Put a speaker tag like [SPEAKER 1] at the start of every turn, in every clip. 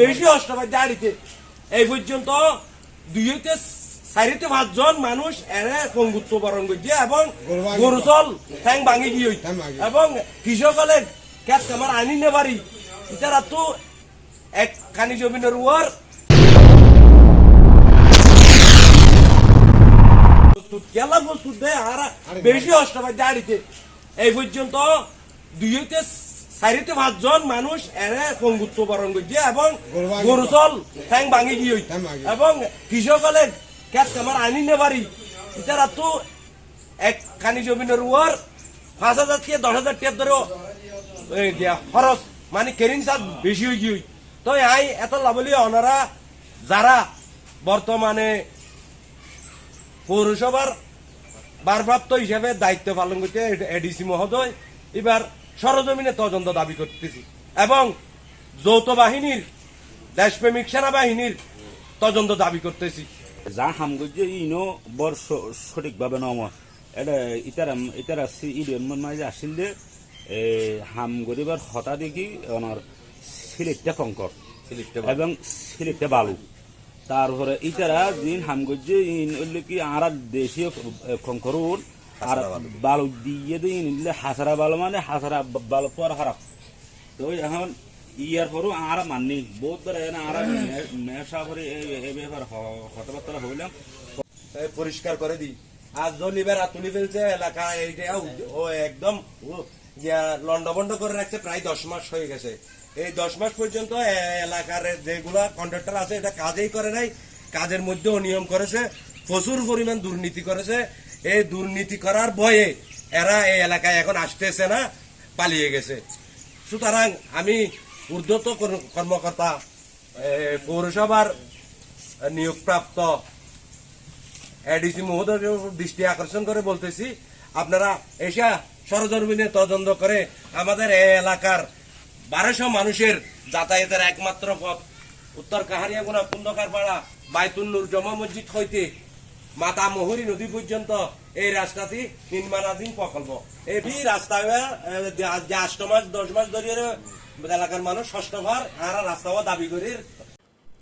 [SPEAKER 1] বেশি অষ্টবাদ দাঁড়িতে। এই পর্যন্ত দুই হইতে চারিতে পাঁচজন মানুষ এনে পঙ্গুত্ব বরণ করছে এবং গরুচল ঠ্যাং ভাঙি গিয়ে এবং কৃষকলে ক্যাট কামার আনি নে পারি ইতারা তো এক খানি জমিনের প্রস্তুত কেলা প্রস্তুত দেয় আর বেশি অষ্টবাদ দাঁড়িতে। এই পর্যন্ত দুই হইতে চারিতে পাঁচজন মানুষ এনে পঙ্গুত্ব বরণ করছে এবং
[SPEAKER 2] গরু
[SPEAKER 1] গরুচল ঠ্যাং ভাঙি গিয়ে এবং কৃষকলে কামার আনি নে পারি ইতারা তো এক খানি জমিনের পাঁচ হাজার থেকে দশ হাজার টেপ ধরে দিয়া খরচ মানে কেরিং চার্জ বেশি হয়ে গিয়ে তো আই এত লাভলি ওনারা যারা বর্তমানে পৌরসভার ভারপ্রাপ্ত হিসেবে দায়িত্ব পালন করতে এডিসি মহোদয়। এবার সরজমিনে তদন্ত দাবি করতেছি। এবং যৌথ বাহিনীর দেশপ্রেমিক সেনাবাহিনীর তদন্ত দাবি করতেছি।
[SPEAKER 3] যা হাম গজ্জে ইনো বর সঠিকভাবে নম। এটা ইতারা ইতারা ইডিয়ন মাঝে আসিল এ হাম গরিবার হতা দেখি ওনার সিলেটটা কঙ্কর। এবং সিলেটটা বালু। তারপরে ইতারা দিন হাম গজ্জে ইন কি আর দেশীয় কঙ্করুন আর বালু দিয়ে হাসারা বালু মানে হাসারা বালু পর হারাপ তো এখন ইয়ার পরও আর মাননি বহুত ধরে আর মেশা করে এই ব্যাপার কথাবার্তা হইলাম।
[SPEAKER 1] পরিষ্কার করে দিই। আর জলিবার তুলি ফেলছে এলাকা এইটা ও একদম লন্ডভন্ড করে রাখছে প্রায় দশ মাস হয়ে গেছে। এই দশ মাস পর্যন্ত এলাকার যেগুলা কন্ট্রাক্টর আছে এটা কাজেই করে নাই। কাজের মধ্যে অনিয়ম করেছে প্রচুর পরিমাণ দুর্নীতি করেছে। এই দুর্নীতি করার ভয়ে এরা এই এলাকায় এখন আসতেছে না, পালিয়ে গেছে। সুতরাং আমি ঊর্ধ্বত কর- কর্মকর্তা পৌরসভার নিয়োগপ্রাপ্ত এডিসি মহোদয়ের উপর দৃষ্টি আকর্ষণ করে বলতেছি, আপনারা এসা সরজমিনে তদন্ত করে আমাদের এই এলাকার বারোশো মানুষের যাতায়াতের একমাত্র পথ। উত্তর কাহারিয়াগুনা কুন্দকার পাড়া বাইতুন্নুর জমা মসজিদ হইতে মাতা মহুরী নদী পর্যন্ত এই রাস্তাটি নির্মাণাধীন প্রকল্প। এটি রাস্তা আষ্ট মাস, দশ মাস ধরে এলাকার মানুষ ষষ্ঠ ভার আর রাস্তা দাবি করে।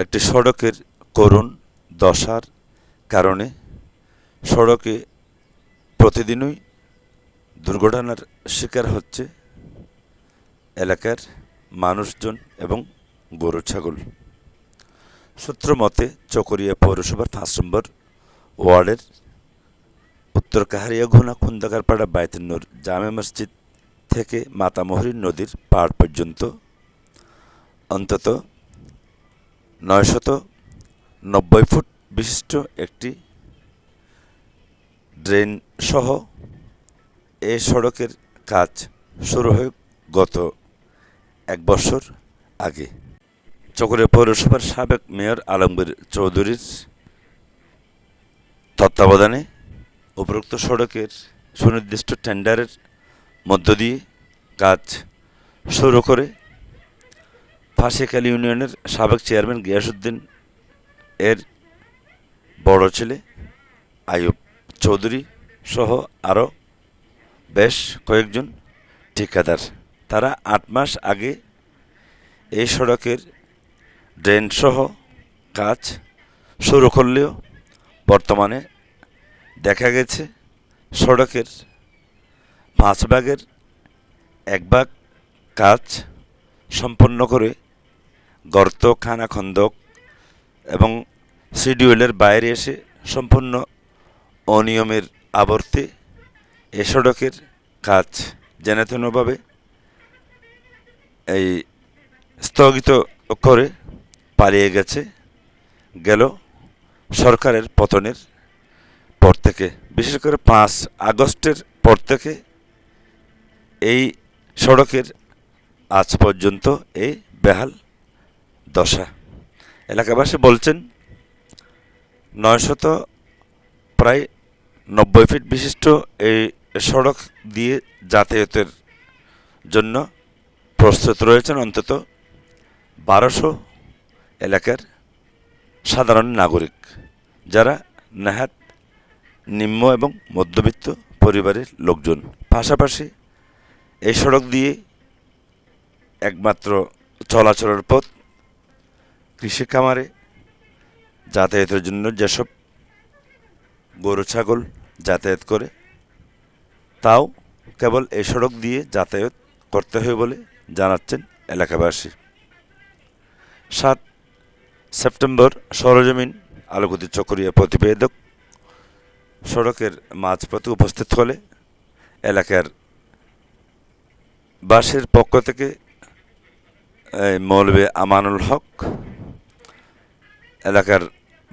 [SPEAKER 4] একটি সড়কের করুণ দশার কারণে সড়কে প্রতিদিনই দুর্ঘটনার শিকার হচ্ছে এলাকার মানুষজন এবং গরু, ছাগল। সূত্র মতে, চকরিয়া পৌরসভার পাঁচ নম্বর ওয়ার্ডের উত্তর কাহারিয়া ঘোনা খুন্দাকারপাড়া বাইতুন্নুর জামে মসজিদ থেকে মাতামহরী নদীর পাড় পর্যন্ত অন্তত নয়শত নব্বই ফুট বিশিষ্ট একটি ড্রেন সহ এ সড়কের কাজ শুরু হয়ে গত এক বছর আগে। চকরিয়া পৌরসভার সাবেক মেয়র আলমগীর চৌধুরীর তত্ত্বাবধানে উপরোক্ত সড়কের সুনির্দিষ্ট টেন্ডারের মধ্য দিয়ে কাজ শুরু করে ফাঁসিকাল ইউনিয়নের সাবেক চেয়ারম্যান গিয়াসুদ্দিন এর বড় ছেলে আয়ুব চৌধুরী সহ আরও বেশ কয়েকজন ঠিকাদার। তারা আট মাস আগে এই সড়কের ড্রেন সহ কাজ শুরু করলেও বর্তমানে দেখা গেছে, সড়কের পাঁচ ভাগের এক ভাগ কাজ সম্পন্ন করে গর্ত, খানা খন্দক এবং শিডিউলের বাইরে এসে সম্পূর্ণ অনিয়মের আবর্তে এ সড়কের কাজ যেনতেনভাবে এই স্থগিত করে পালিয়ে গেছে, গেল সরকারের পতনের পর থেকে, বিশেষ করে পাঁচ আগস্টের পর থেকে এই সড়কের আজ পর্যন্ত এই বেহাল দশা। এলাকাবাসী বলছেন, নয়শত প্রায় নব্বই ফিট বিশিষ্ট এই সড়ক দিয়ে যাতায়াতের জন্য প্রস্তুত রয়েছেন অন্তত বারোশো এলাকার সাধারণ নাগরিক, যারা নেহাত নিম্ন এবং মধ্যবিত্ত পরিবারের লোকজন। পাশাপাশি এই সড়ক দিয়ে একমাত্র চলাচলের পথ কৃষি খামারে, যাতায়াতের জন্য যেসব গরু, ছাগল যাতায়াত করে, তাও কেবল এই সড়ক দিয়ে যাতায়াত করতে হয় বলে জানাচ্ছেন এলাকাবাসী। সাত সেপ্টেম্বর সরজমিন আলোকিত চকরিয়া প্রতিবেদক সড়কের মাঝপথে উপস্থিত হলে এলাকার বাসের পক্ষ থেকে মৌলবী আমানুল হক এলাকার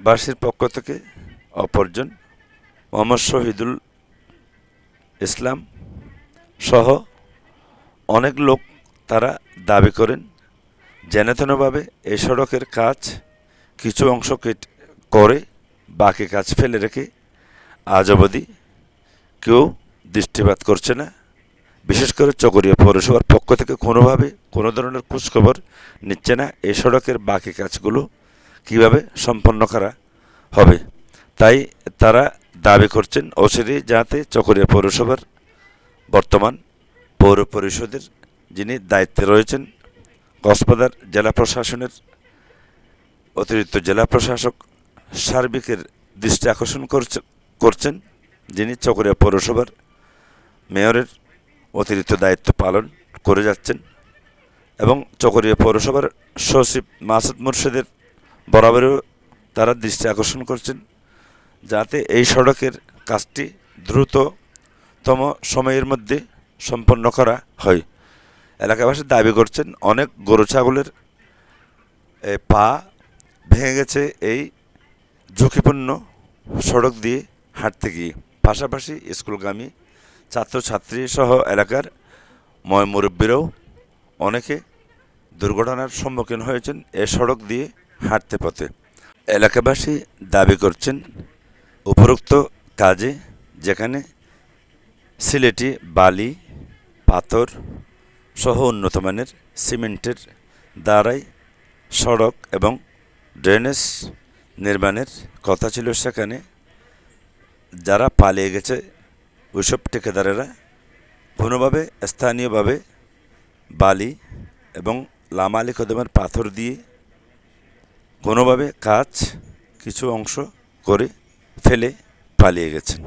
[SPEAKER 4] বাসীর পক্ষ থেকে অপরজন মোহাম্মদ শহীদুল ইসলাম সহ অনেক লোক তারা দাবি করেন যেনতেনভাবে এই সড়কের কাজ কিছু অংশ করে বাকি কাজ ফেলে রেখে আজ অবধি কেউ দৃষ্টিপাত করছে না। বিশেষ করে চকরিয়া পৌরসভার পক্ষ থেকে কোনোভাবে কোনো ধরনের খোঁজখবর নিচ্ছে না এই সড়কের বাকি কাজগুলো কীভাবে সম্পন্ন করা হবে। তাই তারা দাবি করছেন অচিরেই যাতে চকরিয়া পৌরসভার বর্তমান পৌর পরিষদের যিনি দায়িত্বে রয়েছেন, কক্সবাজার জেলা প্রশাসনের অতিরিক্ত জেলা প্রশাসক সার্বিকের দৃষ্টি আকর্ষণ করছে করছেন, যিনি চকরিয়া পৌরসভার মেয়রের অতিরিক্ত দায়িত্ব পালন করে যাচ্ছেন এবং চকরিয়া পৌরসভার সচিব মাসুদ মুর্শিদের বরাবরও তারা দৃষ্টি আকর্ষণ করছেন যাতে এই সড়কের কাজটি দ্রুততম সময়ের মধ্যে সম্পন্ন করা হয়। এলাকাবাসী দাবি করছেন, অনেক গরু ছাগলের পা ভেঙে গেছে এই ঝুঁকিপূর্ণ সড়ক দিয়ে। হাঁটতে গিয়ে। পাশাপাশি স্কুলগামী, ছাত্রছাত্রী সহ এলাকার ময় মুরব্বীরাও অনেকে দুর্ঘটনার সম্মুখীন হয়েছেন এ সড়ক দিয়ে হাঁটতে পথে। এলাকাবাসী দাবি করছেন, উপরোক্ত কাজে যেখানে সিলেটি, বালি, পাথর সহ উন্নতমানের সিমেন্টের দ্বারাই সড়ক এবং ড্রেনেজ নির্মাণের কথা ছিল সেখানে যারা পালিয়ে গেছে ওইসব ঠিকাদারেরা কোনোভাবে স্থানীয়ভাবে বালি এবং লামালি কদমের পাথর দিয়ে কোনোভাবে কাজ কিছু অংশ করে ফেলে পালিয়ে গেছেন।